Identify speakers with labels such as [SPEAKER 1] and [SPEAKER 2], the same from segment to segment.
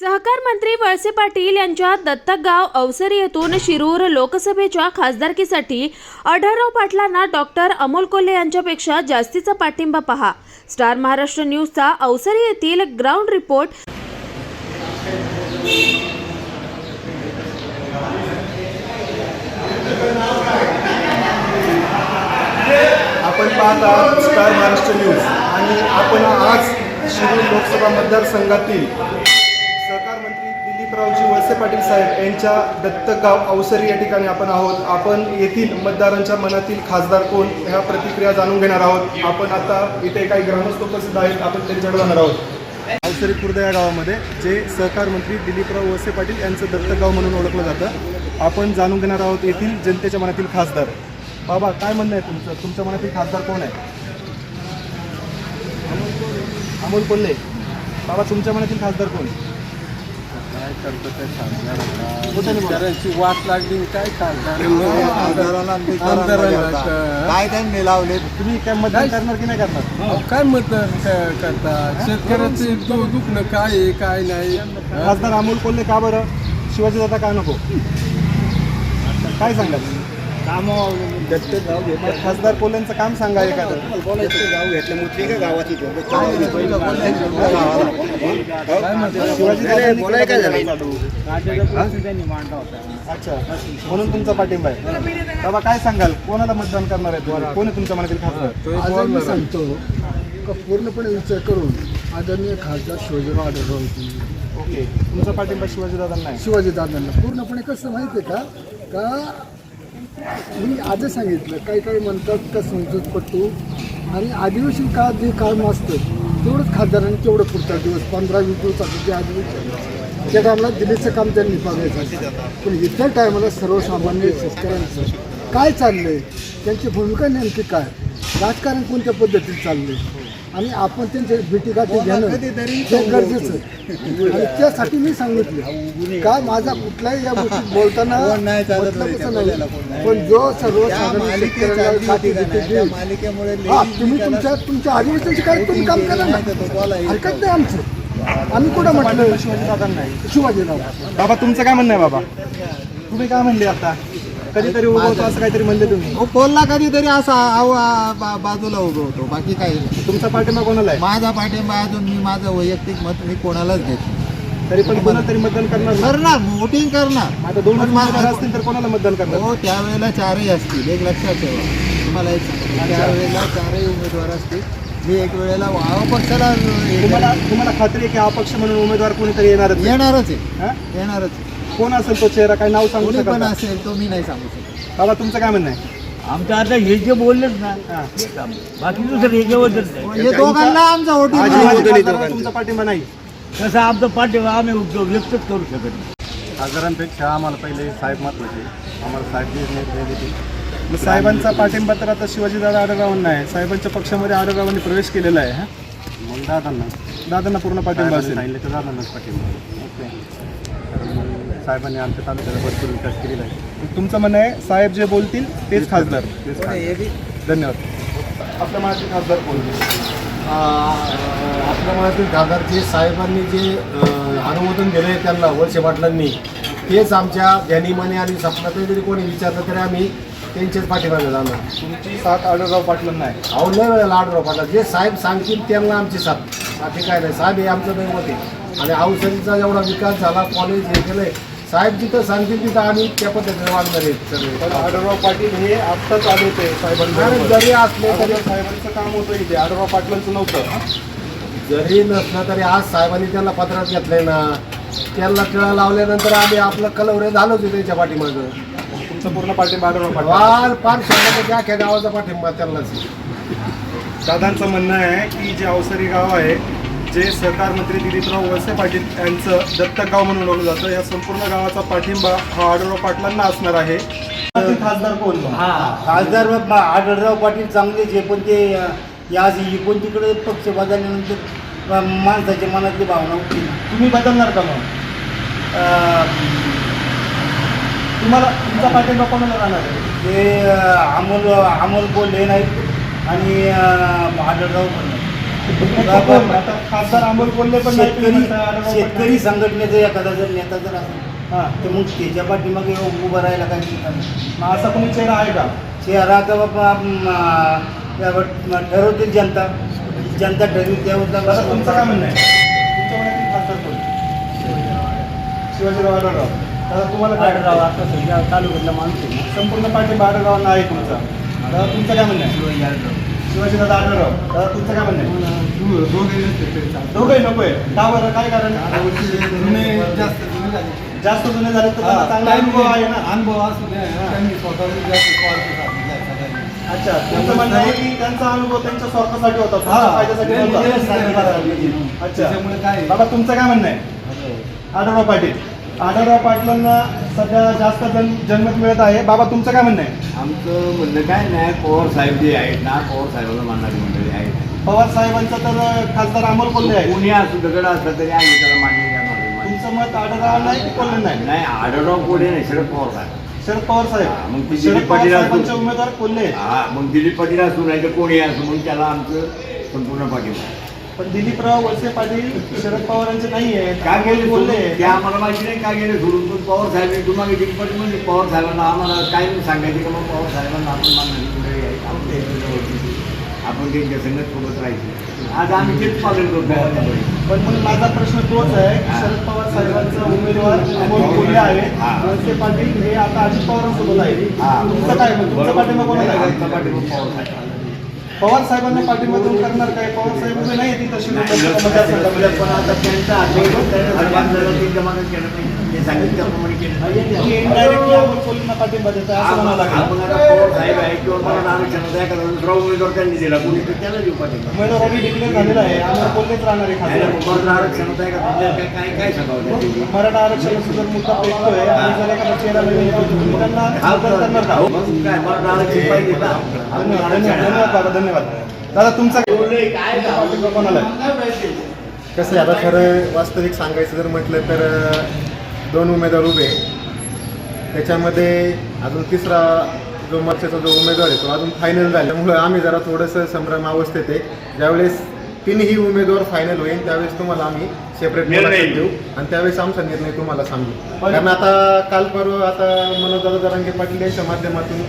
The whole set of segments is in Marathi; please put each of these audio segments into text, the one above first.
[SPEAKER 1] सहकार मंत्री वळसे पाटील यांच्या दत्तकगाव अवसरी येथून शिरूर लोकसभेच्या खासदारकीसाठी आढळराव पाटलांना डॉक्टर अमोल कोल्हे यांच्यापेक्षा जास्तीचा पाठिंबा पहा. स्टार महाराष्ट्र न्यूजचा अवसरी येथील ग्राउंड रिपोर्ट.
[SPEAKER 2] आपण पाहत आहात स्टार महाराष्ट्र न्यूज. आणि आपण आज शिरूर लोकसभा मतदारसंघातील मंत्री वळसे पाटील साहेब यांच्या दत्तगाव अवसरी या ठिकाणी आपण आहोत. आपण येथील मतदारांच्या मनातील खासदार कोण? ह्या प्रतिक्रिया जाणून घेणार आहोत. आपण आता इथे काही ग्रामस्थ उपस्थित आहेत. आपण त्यांच्याकडे जाणार आहोत. अवसरी खुर्द या गावामध्ये जे सहकार मंत्री दिलीपराव वळसे पाटील यांचं दत्तगाव म्हणून ओळखलं जातं. आपण जाणून घेणार आहोत येथील जनतेच्या मनातील खासदार. बाबा काय म्हणणं आहे तुमचं? तुमच्या मनातील खासदार कोण आहे? अमोल कोल्हे. बाबा तुमच्या मनातील खासदार कोण?
[SPEAKER 3] काय करतो ते
[SPEAKER 2] मोठ्याने बोला.
[SPEAKER 3] शेतकऱ्यांची वाट लागली काय
[SPEAKER 4] आमदारांना काय त्यांनी लावले
[SPEAKER 2] तुम्ही काय मतदान करणार की नाही करणार?
[SPEAKER 3] अहो, काय मतदान क- करता? शेतकऱ्याचे दु- दुखणं काय आहे काय नाही? हा?
[SPEAKER 2] खासदार अमोल कोल्हे का बरं? शिवाजी दादा का नको? काय सांगाल? खासदार कोल्हेंचं काम सांगा एखादं.
[SPEAKER 3] काय
[SPEAKER 2] अच्छा. म्हणून तुमचा पाठिंबा आहे. बाबा काय सांगाल? कोणाला मतदान करणार आहे? कोण आहे तुमच्या मनातील खासदार?
[SPEAKER 5] मी. सांगतो का पूर्णपणे विचार करून आदरणीय खासदार शिवाजीराव आढळराव होते.
[SPEAKER 2] ओके. तुमचा पाठिंबा शिवाजी दादांना आहे.
[SPEAKER 5] शिवाजी दादांना पूर्णपणे कसं माहिती आहे का? का मी आजच सांगितलं काही काही म्हणतात का समजूतपट्टू आणि आदिवासी काळात जे काम असतं तेवढंच खासदारांनी तेवढं पुरतात दिवस पंधरा वीस दिवसाचं जे आदिवासी त्या टायमाला दिल्लीचं काम त्यांनी बघायचं पण इतर टायमाला सर्वसामान्य शेतकऱ्यांचं काय चाललंय? त्यांची भूमिका नेमकी काय? राजकारण कोणत्या पद्धतीत चाललंय? आणि आपण त्यांच्या भेटीगाठी घेणं हे गरजेचं आहे. आणि त्यासाठी मी सांगितलं का माझा कुठलाही या गोष्टीत बोलताना पण जो हा तुम्ही तुमच्या तुमच्या अधिवेशनाचे काय तुम्ही काम करा ना.
[SPEAKER 4] तो
[SPEAKER 5] हरकत नाही आमचं. आम्ही कुठं म्हटलं? शिवाजीराव.
[SPEAKER 2] बाबा तुमचं काय म्हणणं आहे बाबा? तुम्ही काय म्हणले आता? कधीतरी उभं होतो असं काहीतरी म्हणले तुम्ही
[SPEAKER 4] हो कोल्हा कधीतरी असा आ- बा- बाजूला उभं होतो बाकी काही नाही.
[SPEAKER 2] तुमचा पाठिंबा कोणाला आहे
[SPEAKER 4] माझा पाठिंबा अजून मी माझं वैयक्तिक मत मी कोणालाच घेत नाही.
[SPEAKER 2] तरी पण कोणाला तरी मतदान करणार ना?
[SPEAKER 4] करणार वोटिंग करणार
[SPEAKER 2] आता दोन
[SPEAKER 4] पण
[SPEAKER 2] उमेदवार असतील तर कोणाला मतदान करणार
[SPEAKER 4] हो त्यावेळेला चारही असतील एक लक्षात ठेवा तुम्हाला एक सांगतो त्यावेळेला चारही उमेदवार असतील मी एक वेळेला पक्षाला
[SPEAKER 2] तुम्हाला तुम्हाला खात्री आहे की अपक्ष म्हणून उमेदवार कोणीतरी येणारच आहे?
[SPEAKER 4] येणारच आहे
[SPEAKER 2] हा?
[SPEAKER 4] येणारच आहे.
[SPEAKER 2] कोण असेल तो चेहरा? काय नाव सांगू
[SPEAKER 4] कोणी
[SPEAKER 2] शकत
[SPEAKER 4] पण? असेल तो मी नाही सांगू शकत.
[SPEAKER 2] बाबा तुमचं काय म्हणणं आहे?
[SPEAKER 6] आमचं आता हे जे बोललेच ना
[SPEAKER 2] हा.
[SPEAKER 6] बाकी दुसरं नाही.
[SPEAKER 4] म्हणजे दोघांना आमचा
[SPEAKER 2] आजी तुमचा पाठिंबा नाही.
[SPEAKER 6] तसं आमचं पाठिंबा आम्ही व्यक्तच करू शकत नाही.
[SPEAKER 3] खासदारांपेक्षा आम्हाला पहिले साहेब महत्त्वाचे. आम्हाला साहेब
[SPEAKER 2] मग साहेबांचा पाठिंबा तर आता शिवाजीदादा आडरावांना आहे. साहेबांच्या पक्षामध्ये आडरावांनी प्रवेश केलेला आहे हा?
[SPEAKER 3] मग दादांना.
[SPEAKER 2] दादांना पूर्ण पाठिंबा असेल.
[SPEAKER 3] सांगितलं तर दादांनाच पाठिंबा.
[SPEAKER 2] ओके.
[SPEAKER 3] कारण मग साहेबांनी आमच्या तालुक्याला भरपूर विकास केलेला आहे.
[SPEAKER 2] तुमचं म्हणणं आहे साहेब जे बोलतील तेच खासदार.
[SPEAKER 3] तेच खासदार.
[SPEAKER 2] धन्यवाद. आपल्या मनातील खासदार कोण?
[SPEAKER 7] आपल्या मनातील खासदार जे साहेबांनी जे अनुमोदन दिलं आहे त्यांना वळसे पाटलांनी तेच आमच्या ध्यानीमाने आणि स्वप्नातही जरी कोणी विचारलं तरी आम्ही त्यांचेच पाठीमागे जाणार.
[SPEAKER 2] तुमची साथ आडरराव पाटलांना आहे.
[SPEAKER 7] अहो लय वेळेला आडराव पाटला. जे साहेब सांगतील त्यांना आमची साथ. बाकी काय नाही. साहेब हे आमचं दैवत आहे. आणि औषधीचा जेवढा विकास झाला कॉलेज हे केलंय. साहेब जिथं सांगतील तिथं आम्ही त्या पद्धतीने वागणार आहेत
[SPEAKER 2] पण
[SPEAKER 7] सगळे
[SPEAKER 2] पाटील हे आत्ताच आले होते
[SPEAKER 7] आणि
[SPEAKER 2] साहेबांना
[SPEAKER 7] जरी असले तरी
[SPEAKER 2] साहेबांचं काम होतं इथे. आडरराव पाटलांचं नव्हतं.
[SPEAKER 7] जरी नसलं तरी आज साहेबांनी त्यांना पत्रात घेतलंय ना. त्यांना टिळा लावल्यानंतर आम्ही आपलं कलवरे झालोच आहे त्यांच्या पाठीमागं.
[SPEAKER 2] तुमचा पूर्ण पाठिंबा आडरराव पाटील.
[SPEAKER 7] फार फार शंभर टक्के अख्ख्या गावाचा पाठिंबा त्यांनाच आहे.
[SPEAKER 2] दादांचं म्हणणं आहे की जे अवसरी गाव आहे जे सहकार मंत्री दिलीपराव वळसे पाटील यांचं दत्तक गाव म्हणून ओळखलं जातं या संपूर्ण गावाचा पाठिंबा हा आडरराव पाटलांना असणार आहे. खासदार कोण
[SPEAKER 8] खासदार आढळराव पाटील चांगलेच आहे पण ते या इकडून तिकडे पक्ष बदलल्यानंतर माणसाच्या मनातली भावना उठली ना.
[SPEAKER 2] तुम्ही बदलणार का मग? तुम्हाला तुमचा पाठिंबा कोणाला राहणार आहे?
[SPEAKER 8] ते अमोल अमोल बोलले नाहीत आणि आढळराव पण
[SPEAKER 2] कोण? खासदार अमोल कोल्हे पण
[SPEAKER 8] शेतकरी शेतकरी संघटनेचा एखादा जर नेता जर असेल
[SPEAKER 2] हां.
[SPEAKER 8] तर मग त्याच्या पाठीमागे उभं राहायला काय.
[SPEAKER 2] मग असा कोणी चेहरा आहे का?
[SPEAKER 8] म, त्यावर ठरवतील जनता. जनता ठरवेल त्यावर
[SPEAKER 2] तुमचं काय म्हणणं आहे? तुमच्या मनातील खासदार कोण? शिवाजीराव आढळराव. दादा तुम्हाला काय
[SPEAKER 6] आढळराव आता सध्या तालुक्यातला माणूस आहे.
[SPEAKER 2] संपूर्ण पाठिंबा आढळरावांना आहे तुमचा. दादा तुमचं काय म्हणणं आहे?
[SPEAKER 6] शिवाजी आढळराव.
[SPEAKER 2] शिवाजीदादा आढळराव दादा तुमचं काय म्हणणं आहे. दोघंही नकोय. का बरं? काय कारण?
[SPEAKER 3] जुने जास्त जुने झाले.
[SPEAKER 2] जास्त जुने झाले तर त्यांना चांगला अनुभव आहे ना?
[SPEAKER 3] अनुभव.
[SPEAKER 2] अच्छा. त्यांचं म्हणणं आहे की त्यांचा अनुभव त्यांच्या स्वार्थासाठी होता तुमच्या
[SPEAKER 3] हा.
[SPEAKER 2] फायद्यासाठी नव्हता. अच्छा
[SPEAKER 3] त्याच्यामुळे काय आहे?
[SPEAKER 2] बाबा तुमचं काय म्हणणं आहे? आढळराव पाटील. आढळराव पाटलांना सध्या जास्त जन जनमत मिळत आहे. बाबा तुमचं काय म्हणणं आहे?
[SPEAKER 9] आमचं म्हणणं काय नाही पवार साहेब जे आहेत ना पवार साहेबांना मानणारी मंडळी आहेत.
[SPEAKER 2] पवार साहेबांचा तर खासदार अमोल कोल्हे आहे
[SPEAKER 9] कोणी असू दगड असलं तरी आम्ही त्याला मान्य करणार.
[SPEAKER 2] तुमचं मत आढळराव नाही की कोल्हे नाही?
[SPEAKER 9] नाही आढळराव कोणी नाही शरद पवार साहेब.
[SPEAKER 2] शरद पवार
[SPEAKER 9] हा, मग
[SPEAKER 2] साहेब
[SPEAKER 9] ते
[SPEAKER 2] शरद
[SPEAKER 9] दिलीप
[SPEAKER 2] पवार
[SPEAKER 9] पाटील असो.
[SPEAKER 2] उमेदवार कोल्हे आहेत.
[SPEAKER 9] हा मग दिलीप पाटील असू नाही तर कोणी असू मग त्याला आमचं संपूर्ण पाठिंबा
[SPEAKER 2] पण दिलीपराव वळसे पाटील शरद पवारांचे नाही आहेत
[SPEAKER 9] का गेले
[SPEAKER 2] कोल्हे
[SPEAKER 9] सोडून?
[SPEAKER 2] आहेत.
[SPEAKER 9] ते आम्हाला माहिती नाही का गेले सोडून पण पवार साहेब तुम्हाला दिलीप पाटील म्हणजे पवार साहेबांना आम्हाला काय नाही सांगायचे का मग पवार साहेबांना आपण आहे वरती. आपण त्यांच्या संगत सोबत राहायचे आज आम्ही तेच पालन करतो
[SPEAKER 2] पण मग माझा प्रश्न तोच आहे की. शरद पवार साहेबांचा उमेदवार अमोल कोल्हे आहेत
[SPEAKER 9] हा.
[SPEAKER 2] वळसे पाटील हे आता अजित पवारांसोबत आहे. तुमचं काय? तुमचा पाठिंबा कोणाला आहे?
[SPEAKER 9] पाठिंबा पवार साहेब
[SPEAKER 2] पवार साहेबांना पाठिंबा करणार काय? पवार साहेब उभे नाही तशी.
[SPEAKER 9] ते
[SPEAKER 2] पाठिंबा देत आहे असं
[SPEAKER 9] आहे उमेदवार त्यांनी
[SPEAKER 2] डिक्लेअर झालेला आहे. राहणार आहे? मराठा जर मुद्दा पेटतोय आणि जर चेहरा करणार का? धन्यवाद. धन्यवाद दादा तुमचा कोणाला?
[SPEAKER 7] कसं आहे आता खरं वास्तविक सांगायचं जर म्हटलं तर दोन उमेदवार उभे. त्याच्यामध्ये अजून तिसरा जो मोर्चाचा जो उमेदवार आहे तो अजून फायनल झाल्यामुळं आम्ही जरा थोडंसं संभ्रम अवस्थेत आहे. ज्यावेळेस तिन्ही उमेदवार फायनल होईल त्यावेळेस तुम्हाला आम्ही सेपरेट
[SPEAKER 9] निर्णय
[SPEAKER 7] देऊ आणि त्यावेळेस आमचा निर्णय तुम्हाला सांगू. कारण आता काल परवा आता मनोजदादा जरांगे पाटील यांच्या माध्यमातून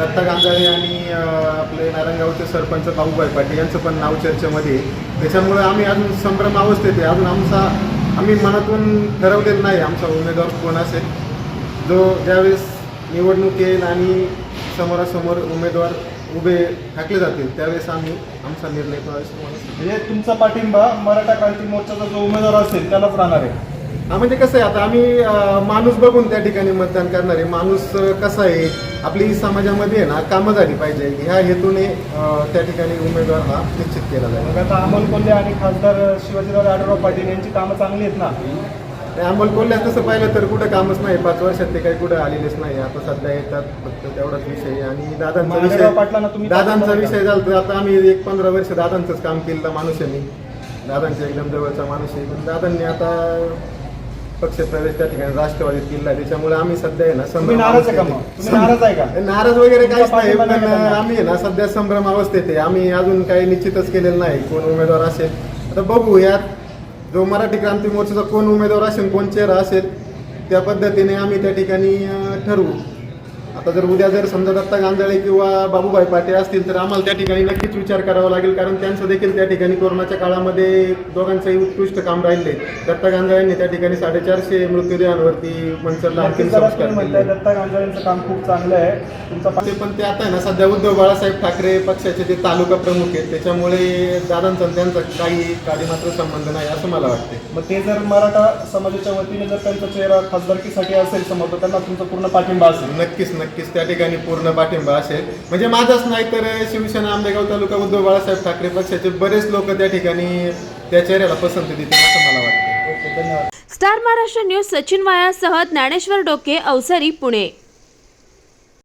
[SPEAKER 7] दत्ता गांजाळे आणि आपले नारायणगावचे सरपंच भाऊबाई पाटील यांचं पण नाव चर्चेमध्ये आहे. त्याच्यामुळे आम्ही अजून संभ्रम अवस्थेत आहे. अजून आमचा आम्ही मनातून ठरवलेलं नाही आमचा उमेदवार कोण असेल. जो ज्यावेळेस निवडणूक येईल आणि समोरासमोर उमेदवार उभे ठाकले जातील त्यावेळेस आम्ही आमचा निर्णय
[SPEAKER 2] म्हणजे तुमचा पाठिंबा मराठा क्रांती मोर्चाचा जो उमेदवार असेल त्यालाच राहणार आहे.
[SPEAKER 7] म्हणजे कसं आहे आता आम्ही माणूस बघून त्या ठिकाणी मतदान करणार आहे. माणूस कसा आहे आपली समाजामध्ये आहे ना कामं झाली पाहिजे. ह्या हेतूने त्या ठिकाणी उमेदवार हा निश्चित केला जाईल.
[SPEAKER 2] आता अमोल कोल्हे आणि खासदार शिवाजीराव आढळराव पाटील यांची कामं चांगली आहेत ना?
[SPEAKER 7] अमोल कोल्हे तसं पाहिलं तर कुठं कामच नाही. पाच वर्षात ते काही कुठं आलेलेच नाही. आता सध्या येतात फक्त तेवढाच विषय आहे. आणि दादांचा विषय दादांचा विषय झाला तर आता आम्ही एक पंधरा वर्ष दादांचंच काम केलेला माणूस आहे मी दादांच्या एकदम जवळचा माणूस आहे. पण दादांनी आता पक्षप्रवेश त्या ठिकाणी राष्ट्रवादीत केला त्याच्यामुळे आम्ही सध्या आहे ना
[SPEAKER 2] तुम्ही नाराज आहे का मग? तुम्ही नाराज आहे का?
[SPEAKER 7] नाराज वगैरे काहीच नाही पण? आम्ही आहे ना सध्या संभ्रम अवस्थेत आहे. आम्ही अजून काही निश्चितच केलेलं नाही कोण उमेदवार असेल. आता बघू यात जो मराठी क्रांती मोर्चाचा कोण उमेदवार असेल कोण चेहरा असेल त्या पद्धतीने आम्ही त्या ठिकाणी अं, ठरवू. आता जर उद्या जर समजा दत्ता गांजाळे किंवा बाबूभाई पाटे असतील तर आम्हाला त्या ठिकाणी नक्कीच विचार करावा लागेल कारण त्यांचं देखील त्या ठिकाणी कोरोनाच्या काळामध्ये दोघांचंही उत्कृष्ट काम राहिले दत्ता गांजाळेंनी त्या ठिकाणी साडेचारशे मृत्यूदेहांवरती मंचरला अंतिम संस्कार केले.
[SPEAKER 2] दत्ता गांजाळेंचं काम खूप चांगलं आहे. तुमचा
[SPEAKER 7] ते पण ते आता आहे ना सध्या उद्धव बाळासाहेब ठाकरे पक्षाचे ते तालुका प्रमुख आहेत त्याच्यामुळे दादांचा आणि त्यांचा काही काही मात्र संबंध नाही असं मला वाटते
[SPEAKER 2] मग ते जर मराठा समाजाच्या वतीने जर त्यांचा चेहरा खासदारकीसाठी असेल समोर तर त्यांना तुमचा पूर्ण पाठिंबा असेल.
[SPEAKER 7] नक्कीच नक्कीच त्या ठिकाणी पूर्ण पाठिंबा असेल. म्हणजे माझाच नाही तर शिवसेना आंबेगाव तालुका उद्धव बाळासाहेब ठाकरे पक्षाचे बरेच लोक त्या ठिकाणी त्या चेहऱ्याला पसंती देतील असं मला वाटतं.
[SPEAKER 1] स्टार महाराष्ट्र न्यूज सचिन वायासह ज्ञानेश्वर डोके अवसरी पुणे.